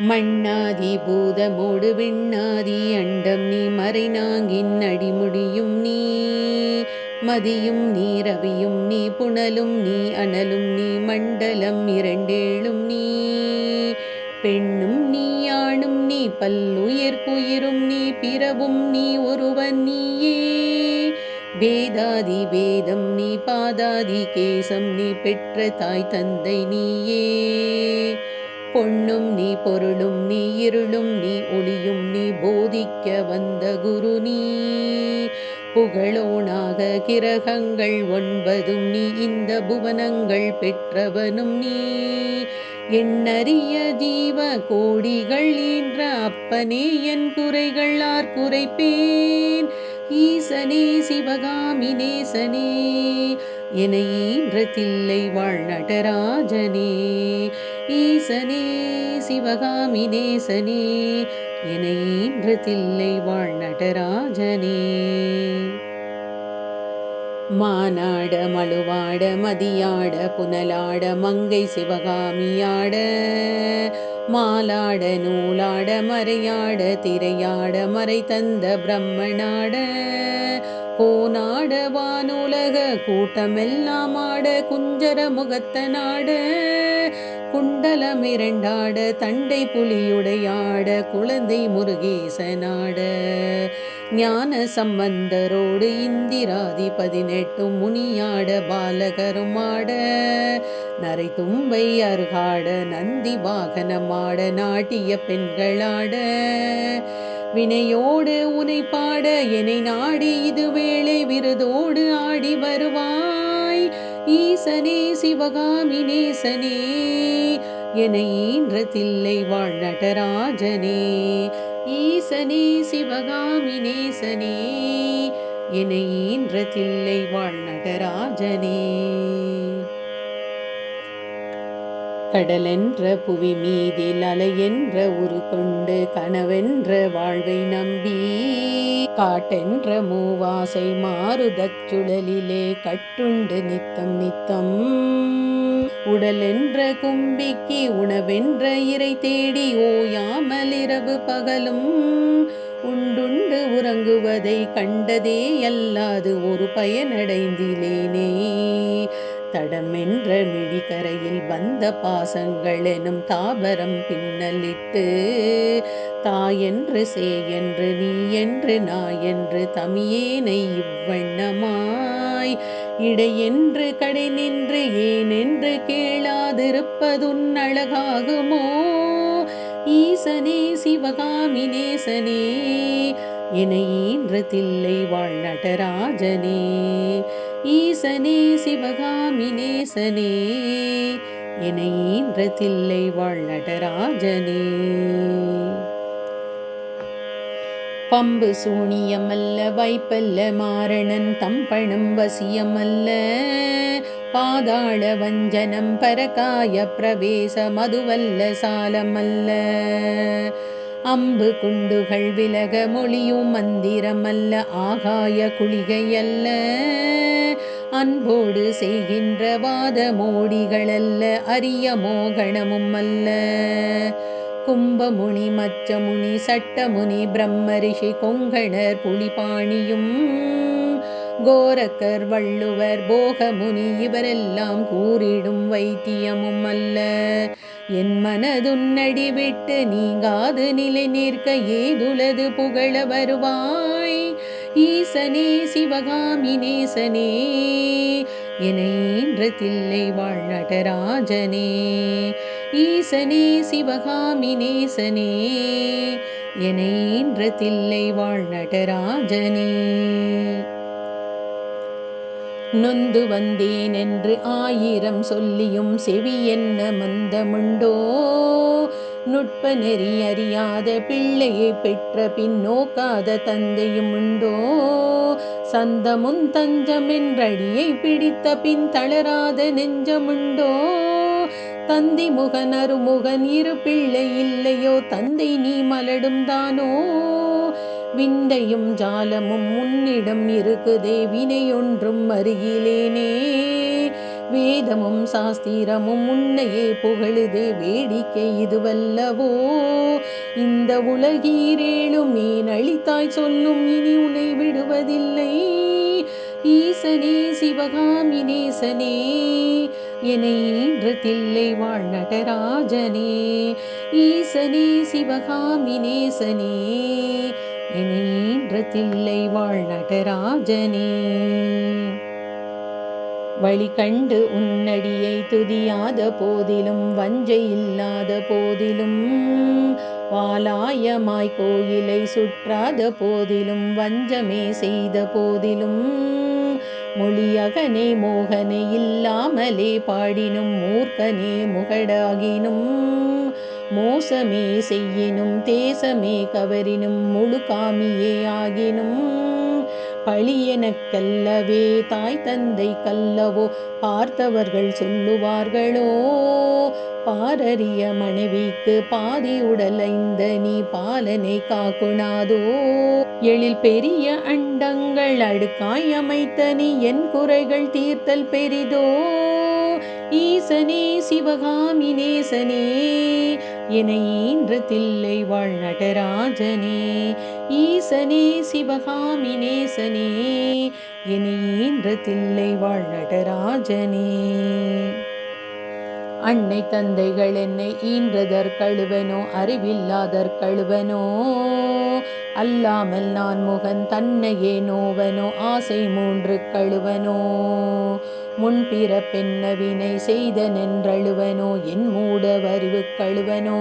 மண்ணாதி பூதமோடு விண்ணாதி அண்டம் நீ மறைநாங்கின் அடிமுடியும் நீ. மதியும் நீ ரவியும் நீ புனலும் நீ அனலும் நீ மண்டலம் இரண்டேழும் நீ. பெண்ணும் நீ ஆணும் நீ பல்லுயிர்க்குயிரும் நீ பிறவும் நீ ஒருவன் நீயே. வேதாதி வேதம் நீ பாதாதி கேசம் நீ பெற்ற தாய் தந்தை நீயே. பொன்னும் நீ பொருளும் நீ இருளும் நீ ஒளியும் நீ போதிக்க வந்த குரு நீ. புகழோனாக கிரகங்கள் ஒன்பதும் நீ இந்த புவனங்கள் பெற்றவனும் நீ. எண்ணறிய ஜீவ கோடிகள் ஈன்ற அப்பனே என் குறைகள் ஆர் குறைப்பேன். ஈசனே சிவகாமி நேசனே என ஈன்றத்தில்லை வாழ் நடராஜனே. ஈசனே சிவகாமி நேசனே என ஈன்ற தில்லை வாழ் நடராஜனே. மானாட மழுவாட மதியாட புனலாட மங்கை சிவகாமியாட மாலாட நூலாட மறையாட திரையாட மறை தந்த பிரம்மனாட கோனாட வானுலக கூட்டமெல்லாம் ஆட குஞ்சர முகத்தனாட குண்டலம் இரண்டாட தண்டை புலியுடையாட குழந்தை முருகேசனாட. ஞான சம்பந்தரோடு இந்திராதி பதினெட்டும் முனியாட பாலகருமாட. நரை தும்பை அருகாட நந்தி வாகனமாட நாட்டிய பெண்களாட. வினையோடு உனை பாட என்னை நாடி இது வேளை விருதோடு ஆடி வருவாய். ஈசனே சிவகாமி நேசனே என ஈன்ற தில்லை வாழ் நடராஜனே ஈசனே சிவகாமி நேசனே என ஈன்ற தில்லை வாழ் நடராஜனே கடலென்ற புவி மீதில் அலையென்ற உரு கொண்டு கனவென்ற வாழ்வை நம்பி காட்டென்ற மூவாசை மாறுதச் சுழலிலே கட்டுண்டு நித்தம் நித்தம். உடலென்ற கும்பிக்கு உணவென்ற இறை தேடி ஓயாமல் இரவு பகலும். உண்டுண்டு உறங்குவதை கண்டதே அல்லாது ஒரு பயனடைந்திலேனே. தடமென்ற மிழிகரையில் வந்த பாசங்கள் எனும் தாபரம் பின்னலிட்டு தாயென்று சேயென்று நீ என்று நாயென்று தமியேனை இவ்வண்ணமா இடையென்று கடை நின்று ஏனென்று கேளாதிருப்பதுன் அழகாகுமோ ஈசனே சிவகாமி நேசனே என ஈன்ற தில்லை வாழ் நடராஜனே ஈசனே சிவகாமி நேசனே என ஈன்ற தில்லை வாழ் நடராஜனே பம்பு சூனியமல்ல வைப்பல்ல மாரணன் தம்பணம் வசியமல்ல. பாதாள வஞ்சனம் பரகாய பிரவேச மதுவல்ல சாலமல்ல. அம்பு குண்டுகள் விலக மொழியும் மந்திரமல்ல ஆகாய குளிகையல்ல. அன்போடு செய்கின்ற வாத மோடிகளல்ல அரிய மோகணமும் அல்ல. கும்பமுனி மச்சமுனி சட்டமுனி பிரம்மரிஷி கொங்கணர் புலிபாணியும் கோரக்கர் வள்ளுவர் போகமுனி இவரெல்லாம் கூறிடும் வைத்தியமும் அல்ல. என் மனதுன்னடி விட்டு நீங்காது நிலை நிற்க ஏதுலது புகழ வருவாய். ஈசனே சிவகாமி நேசனே என ஈன்ற தில்லை வாழ் நடராஜனே ஈசனே சிவகாமி நேசனே என தில்லை வாழ் நடராஜனே. நொந்து வந்தேன் என்று ஆயிரம் சொல்லியும் செவி என்ன மந்தமுண்டோ? நுட்ப நெறி அறியாத பிள்ளையை பெற்ற பின் நோக்காத தந்தையும் உண்டோ? சந்தமும் தஞ்சமென்றடியை பிடித்த பின் தளராத நெஞ்சமுண்டோ? தந்தி முகன் அருமுகன் இரு பிள்ளை இல்லையோ? தந்தை நீ மலடும் தானோ? விந்தையும் ஜாலமும் உன்னிடம் இருக்குதே வினையொன்றும் அருகிலேனே. வேதமும் சாஸ்திரமும் உன்னையே புகழுதே வேடிக்கை இதுவல்லவோ? இந்த உலகீரேழும் ஏன் அழித்தாய் சொல்லும் இனி உன்னை விடுவதில்லை. ஈசனே சிவகாமி நேசனே என்னை ஈன்றதில்லை வாழ் நடராஜனே. ஈசனே சிவகாமி நேசனே என்னை ஈன்றதில்லை வாழ் நடராஜனே. வழி கண்டு உன்னடியை துதியாத போதிலும் வஞ்சை இல்லாத போதிலும் வாலாயமாய் கோயிலை சுற்றாத போதிலும் வஞ்சமே செய்த போதிலும் மொழியகனே மோகனே இல்லாமலே பாடினும் மூர்க்கனே முகடாகினும் மோசமே செய்யினும் தேசமே கவரினும் முழு காமியே ஆகினும் பழியெனக்கல்லவே தாய் தந்தை கல்லவோ பார்த்தவர்கள் சொல்லுவார்களோ பாரறிய மனைவிக்கு பாதி உடல் ஐந்த நீ பாலனை காக்குணாதோ. எழில் பெரிய குறைகள் அடுக்காய் அமைத்த நீ என் குறைகள் தீர்த்தல் பெரிதோ? ஈசனே சிவகாமி நேசனே என ஈன்றதில்லை வாழ் நடராஜனே. ஈசனே சிவகாமி நேசனே என ஈன்றதில்லை வாழ் நடராஜனே. அன்னை தந்தைகள் என்னை ஈன்றதற்கழுவனோ அறிவில்லாதற்கழுவனோ? அல்லாமல் நான் முகன் தன்னையே நோவனோ ஆசை மூன்று கழுவனோ. முன்பிற பெண்ணவினை செய்த நின்றழுவனோ என் மூட வரிவு கழுவனோ.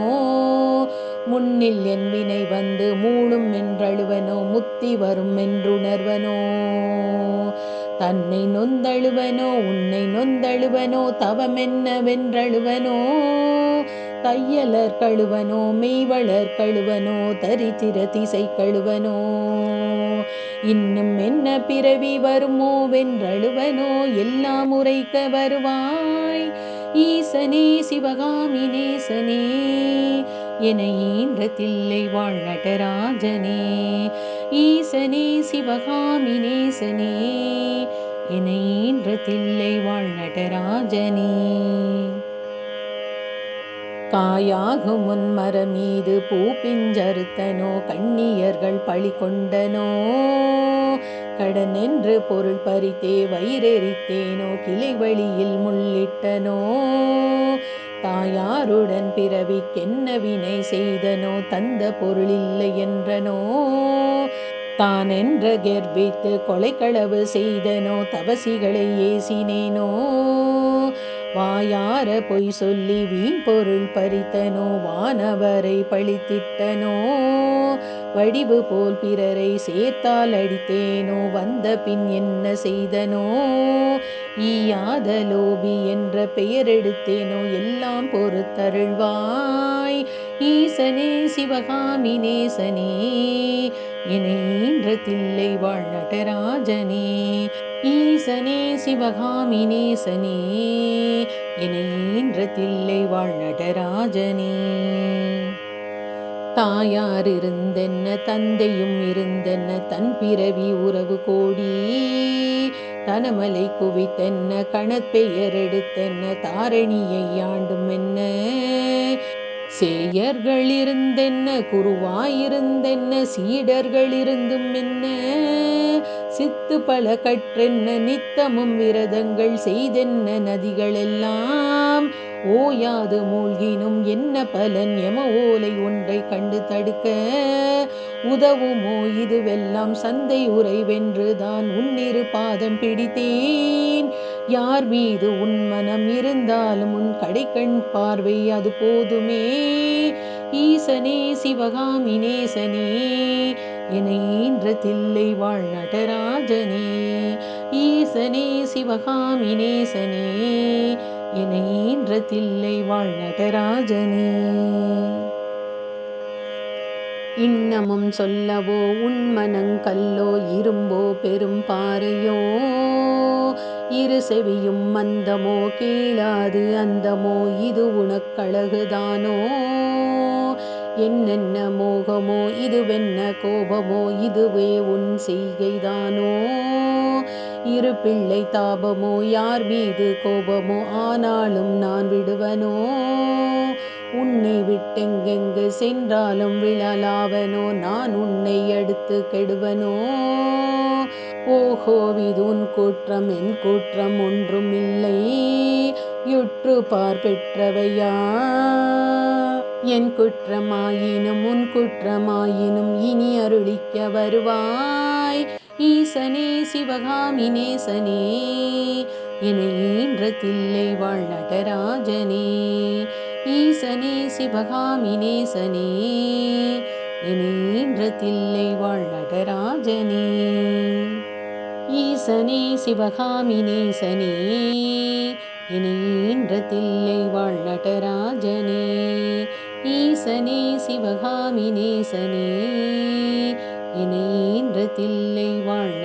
முன்னில் என் வினை வந்து மூடும் என்றழுவனோ முத்தி வரும் என்றுணர்வனோ. தன்னை நொந்தழுவனோ உன்னை நொந்தழுவனோ தவமென்னவென்றழுவனோ தையலர் கழுவனோ மெய்வளர் கழுவனோ தரித்திர திசை கழுவனோ? இன்னும் என்ன பிறவி வருமோ வென்றழுவனோ? எல்லாம் உரைக்க வருவாய். ஈசனே சிவகாமி நேசனே என ஈன்றதில்லை வாழ் நடராஜனே ஈசனே சிவகாமி நேசனே என ஈன்றதில்லை வாழ் நடராஜனே காயாகும் முன்மர மீது பூ பிஞ்சறுத்தனோ கண்ணியர்கள் பழி கொண்டனோ? கடனென்று பொருள் பறித்தே வயிறெறித்தேனோ கிளை வழியில் முள்ளிட்டனோ? தாயாருடன் பிறவிக்கென்ன வினை செய்தனோ? தந்த பொருள் இல்லை என்றனோ? தானென்று கர்ப்பித்து கொலைக்களவு செய்தனோ? தவசிகளை ஏசினேனோ? வாயார பொய் சொல்லி வீண் பொருள் பறித்தனோ வானவரை பழித்திட்டனோ வடிவு போல் பிறரை சேர்த்தால் அடித்தேனோ வந்த பின் என்ன செய்தனோ ஈயாத லோபி என்ற பெயர் எடுத்தேனோ எல்லாம் பொறுத்தருள்வாய். ஈசனே சிவகாமி நேசனே தில்லை வாழ் நடராஜனே ஈசனே சிவகாமி நேசனே தில்லை வாழ் நடராஜனே. தாயார் இருந்தென்ன தந்தையும் இருந்தென்ன தன் பிறவி உறவு கோடி. தனமலை குவித்தென்ன கணப்பெயர் எடுத்தென்ன தாரணியை ஆண்டும் என்ன சேயர்கள் இருந்தென்ன குருவாயிருந்தென்ன சீடர்கள் இருந்தும் என்ன சித்து பல கற்றென்ன நித்தமும் விரதங்கள் செய்தென்ன நதிகளெல்லாம்? ஓயாது மூழ்கினும் என்ன பலன்? எம ஓலை ஒன்றை கண்டு தடுக்க உதவுமோ? இதுவெல்லாம் சந்தை உரை வென்றுதான் உன்னிரு பாதம் பிடித்தேன். யார் மீது உன் மனம் இருந்தாலும் உன் கடைக்கண் பார்வை அது போதுமே. ஈசனே சிவகாமி நேசனே என ஈன்றதில்லை வாழ் நடராஜனே. ஈசனே சிவகாமி நேசனே என வாழ் நடராஜனே. இன்னமும் சொல்லவோ உன்மனங்கல்லோ இரும்போ பெரும் பாறையோ? இரு செவியும் மந்தமோ கேளாது அந்தமோ இது உனக்கழகுதானோ? என்னென்ன மோகமோ இதுவென்ன கோபமோ இதுவே உன் செய்கைதானோ? இரு பிள்ளை தாபமோ யார் மீது கோபமோ ஆனாலும் நான் விடுவனோ? உன்னை விட்டெங்கெங்கு சென்றாலும் விழலாவனோ? நான் உன்னை அடுத்து கெடுவனோ? ஓஹோ இது உன் குற்றம் என் குற்றம் ஒன்றும் இல்லை. யுற்று பார் பெற்றவையா என் குற்றமாயினும் உன் குற்றமாயினும் இனி அருளிக்க வருவாய். ஈசனே சிவகாமி நேசனே என ஈன்ற தில்லை வாழ் ஈசனே சிவகாமி நேசனே என ஈன்ற தில்லை வாழ் ஈசனே சிவகாமி நேசனே இணையின்ற தில்லை வாழ்நடராஜனே ஈசனே சிவகாமி நேசனே இணையின்ற தில்லை வாழ்